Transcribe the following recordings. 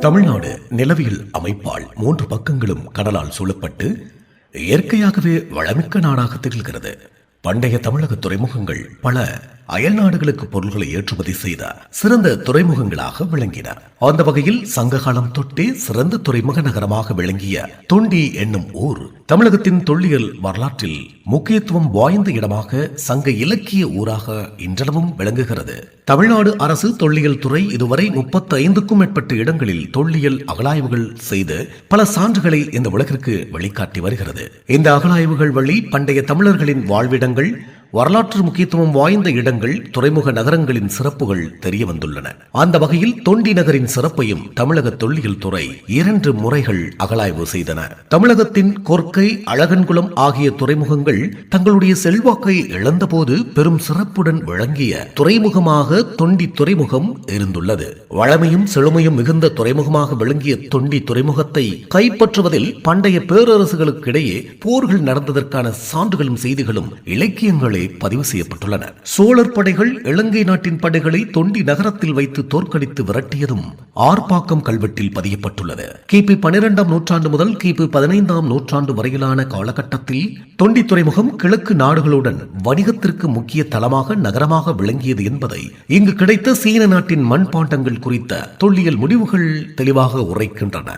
தமிழ்நாடு நிலவியல் அமைப்பால் மூன்று பக்கங்களும் கடலால் சூழப்பட்டு இயற்கையாகவே வளமிக்க நாடாக திகழ்கிறது. பண்டைய தமிழக துறைமுகங்கள் பல அயல் நாடுகளுக்கு பொருள்களை ஏற்றுமதி செய்த சிறந்த துறைமுகங்களாக விளங்கின. அந்த வகையில் சங்ககாலம் தொட்டே சிறந்த துறைமுக நகரமாக விளங்கிய தொண்டி என்னும் ஊர் தமிழகத்தின் தொல்லியல் வரலாற்றில் முக்கியத்துவம் வாய்ந்த இடமாக சங்க இலக்கிய ஊராக இன்றளவும் விளங்குகிறது. தமிழ்நாடு அரசு தொல்லியல் துறை இதுவரை முப்பத்தி ஐந்துக்கும் மேற்பட்ட இடங்களில் தொல்லியல் அகலாய்வுகள் செய்து பல சான்றுகளை இந்த உலகிற்கு வெளிக்காட்டி வருகிறது. இந்த அகலாய்வுகள் வழி பண்டைய தமிழர்களின் வாழ்விடங்கள் வரலாற்று முக்கியத்துவம் வாய்ந்த இடங்கள் துறைமுக நகரங்களின் சிறப்புகள் தெரிய வந்துள்ளன. அந்த வகையில் தொண்டி நகரின் சிறப்பையும் தமிழக தொல்லியல் துறை இரண்டு முறைகள் அகலாய்வு செய்தன. தமிழகத்தின் கொர்க்கை அழகன்குளம் ஆகிய துறைமுகங்கள் தங்களுடைய செல்வாக்கை இழந்தபோது பெரும் சிறப்புடன் விளங்கிய துறைமுகமாக தொண்டி துறைமுகம் இருந்துள்ளது. வளமையும் செழுமையும் மிகுந்த துறைமுகமாக விளங்கிய தொண்டி துறைமுகத்தை கைப்பற்றுவதில் பண்டைய பேரரசுகளுக்கிடையே போர்கள் நடந்ததற்கான சான்றுகளும் செய்திகளும் இலக்கியங்களே பதிவு செய்யப்பட்டுள்ளன. சோழர் படைகள் இலங்கை நாட்டின் படைகளை தொண்டி நகரத்தில் வைத்து தோற்கடித்து விரட்டியதும் ஆர்ப்பாக்கம் கல்வெட்டில் பதியப்பட்டுள்ளது. கிபி பனிரெண்டாம் நூற்றாண்டு முதல் கிபி பதினைந்தாம் நூற்றாண்டு வரையிலான காலகட்டத்தில் தொண்டி துறைமுகம் கிழக்கு நாடுகளுடன் வணிகத்திற்கு முக்கிய தளமாக நகரமாக விளங்கியது என்பதை இங்கு கிடைத்த சீன நாட்டின் மண்பாண்டங்கள் குறித்த தொல்லியல் முடிவுகள் தெளிவாக உரைக்கின்றன.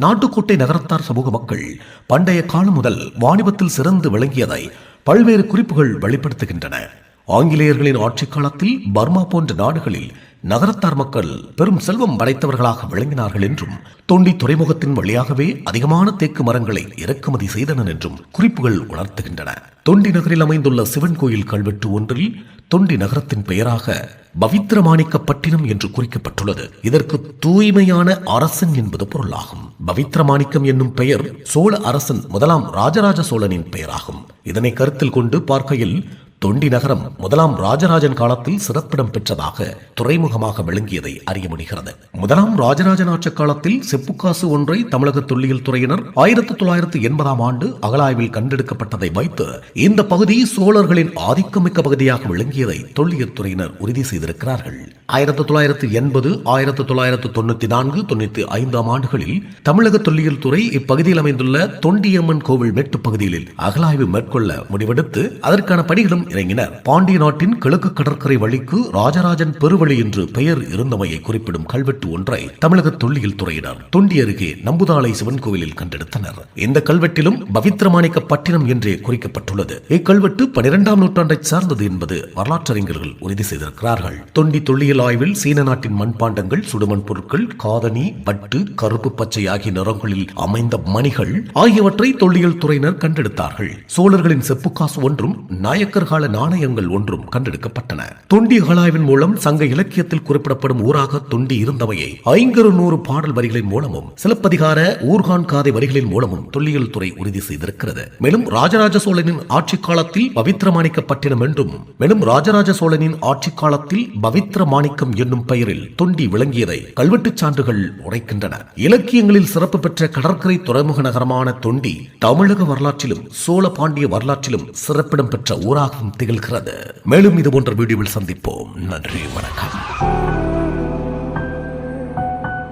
நாட்டுக்கோட்டை நகரத்தார் சமூக மக்கள் பண்டைய காலம் முதல் வாணிபத்தில் சிறந்து விளங்கியதை பல்வேறு குறிப்புகள் வெளிப்படுத்துகின்றன. ஆங்கிலேயர்களின் ஆட்சி காலத்தில் பர்மா போன்ற நாடுகளில் நகரத்தார் மக்கள் பெரும் செல்வம் படைத்தவர்களாக விளங்கினார்கள் என்றும் தொண்டி துறைமுகத்தின் வழியாகவே அதிகமான தேக்கு மரங்களை இறக்குமதி செய்தனர் என்றும் குறிப்புகள் உணர்த்துகின்றன. தொண்டி நகரில் அமைந்துள்ள சிவன் கோயில் கல்வெட்டு ஒன்றில் தொண்டி நகரத்தின் பெயராக பவித்திரமாணிக்கப்பட்டினம் என்று குறிக்கப்பட்டுள்ளது. இதற்கு தூய்மையான அரசன் என்பது பொருளாகும். பவித்ரமாணிக்கம் என்னும் பெயர் சோழ அரசன் முதலாம் ராஜராஜ சோழனின் பெயராகும். இதனை கருத்தில் கொண்டு பார்க்கையில் தொண்டி நகரம் முதலாம் ராஜராஜன் காலத்தில் சிறப்பிடம் பெற்றதாக துறைமுகமாக விளங்கியதை அறிய முடிகிறது. முதலாம் ராஜராஜன் ஆட்சி காலத்தில் செப்புக்காசு ஒன்றை தமிழக தொல்லியல் துறையினர் ஆயிரத்தி தொள்ளாயிரத்தி எண்பதாம் ஆண்டு அகலாய்வில் கண்டெடுக்கப்பட்டதை வைத்து இந்த பகுதி சோழர்களின் ஆதிக்கமிக்க பகுதியாக விளங்கியதை தொல்லியல் துறையினர் உறுதி செய்திருக்கிறார்கள். ஆயிரத்தி தொள்ளாயிரத்தி எண்பது ஆயிரத்தி தொள்ளாயிரத்து தொண்ணூத்தி நான்கு தொண்ணூத்தி ஐந்தாம் ஆண்டுகளில் தமிழக தொல்லியல் துறை இப்பகுதியில் அமைந்துள்ள தொண்டியம்மன் கோவில் மேட்டு பகுதியில் அகலாய்வு மேற்கொள்ள முடிவெடுத்து அதற்கான பணிகளும் இறங்கினர். பாண்டிய நாட்டின் கிழக்கு கடற்கரை வழிக்கு ராஜராஜன் பெருவழி என்று பெயர் இருந்தமையை குறிப்பிடும் கல்வெட்டு ஒன்றை தமிழக தொல்லியல் துறையினர் தொண்டி அருகே நம்புதாளை சிவன் கோவிலில் கண்டெடுத்தனர். இந்த கல்வெட்டிலும் பவித்ரமாணிக்க பட்டினம் என்றே குறிக்கப்பட்டுள்ளது. இக்கல்வெட்டு பனிரெண்டாம் நூற்றாண்டை சார்ந்தது என்பது வரலாற்றறிஞர்கள் உறுதி செய்திருக்கிறார்கள். தொண்டி தொல்லியல் ஆய்வில் சீன நாட்டின் மண்பாண்டங்கள் சுடுமண் பொருட்கள் காதணி பட்டு கருப்பு பச்சை ஆகிய நிறங்களில் அமைந்த மணிகள் ஆகியவற்றை தொல்லியல் துறையினர் கண்டெடுத்தார்கள். சோழர்களின் செப்புக்காசு ஒன்றும் நாயக்கர் கால நாணயங்கள் ஒன்றும் கண்டெடுக்கப்பட்டன. தொண்டி அகழாய்வின் மூலம் சங்க இலக்கியத்தில் குறிப்பிடப்படும் ஊராக தொண்டி இருந்தவையை ஐங்கரு நூறு பாடல் வரிகளின் மூலமும் சிலப்பதிகார ஊர்கான் காதை வரிகளின் மூலமும் தொல்லியல் துறை உறுதி செய்திருக்கிறது. மேலும் ராஜராஜ சோழனின் ஆட்சி காலத்தில் பவித்திரமாணிக்கப்பட்டினம் என்றும் மேலும் ராஜராஜ சோழனின் ஆட்சி காலத்தில் பவித்திர மாணிக்கம் என்னும் பெயரில் தொண்டி விளங்கியதை கல்வெட்டுச் சான்றுகள் உரைக்கின்றன. இலக்கியங்களில் சிறப்பு பெற்ற கடற்கரை துறைமுக நகரமான தொண்டி தமிழக வரலாற்றிலும் சோழ பாண்டிய வரலாற்றிலும் சிறப்பிடம் பெற்ற ஊராகவும் திகழ்கிறது. மேலும் இது போன்ற வீடியோவில் சந்திப்போம். நன்றி வணக்கம்.